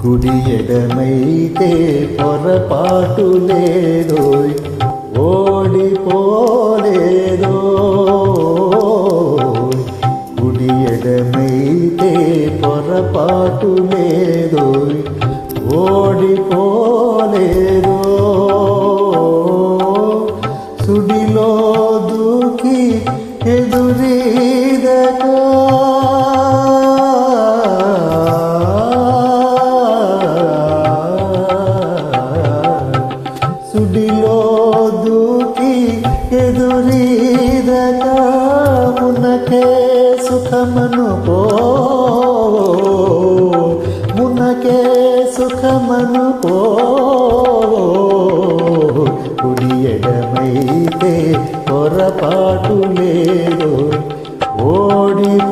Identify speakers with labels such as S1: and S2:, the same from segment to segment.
S1: కుడి ఎడమైతే పొరపాటు లేదో ఓడిపోలేదో కుడి ఎడమైతే పొరపాటు లేదో ఓడిపోలేదో సుడిలో దూకి ఎదురీదకో మునకే సుఖమను పో. మునకే సుఖమను పో. కుడి ఎడమైతే పొరపాటు లేదు. ఓడిపోలేదు.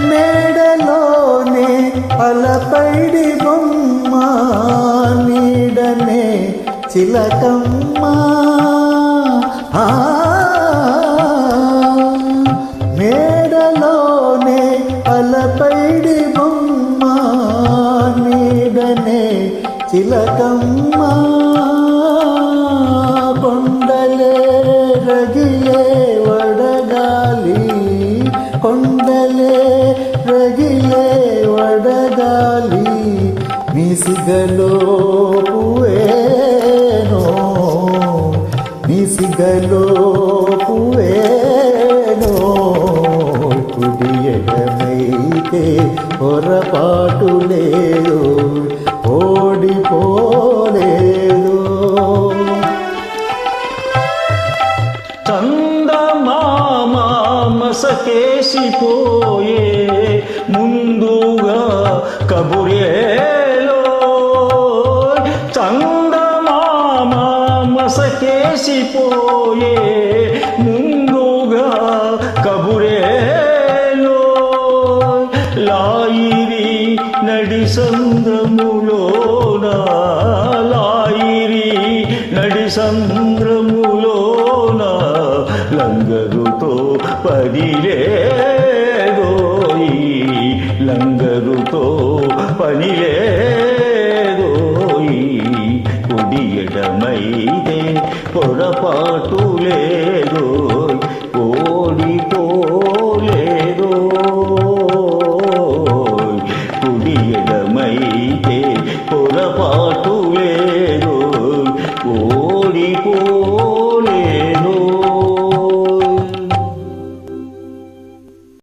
S1: మేడలోనే అలపైడి బొమ్మ. చిలకమ్మ. మేడలోనే అలపైడి బొమ్మ నీడనే తిలకమ్మ కొండలే రగిలే వడగాలి కొండలే రగిలే వడగాలి మిసిగలో పువేనో మిసిగలో పువేనో కుడి పొరపాటు లేదు ఓడిపోలేదు.
S2: చందమామ మసకేసిపోయే ముందుగా కబురే మసకేసిపోయే ముందుగా కబురేలో లాయిరి నడి సంద్రములోన? లాయిరి నడి సంద్రములోన? లంగరుతో పనిలేదోయి లంగరుతో పనిలే కుడి ఎడమైదే పొరపాటు లేదు ఓడిపోలేదు కుడి ఎడమైతే పొరపాటు లేదు ఓడిపో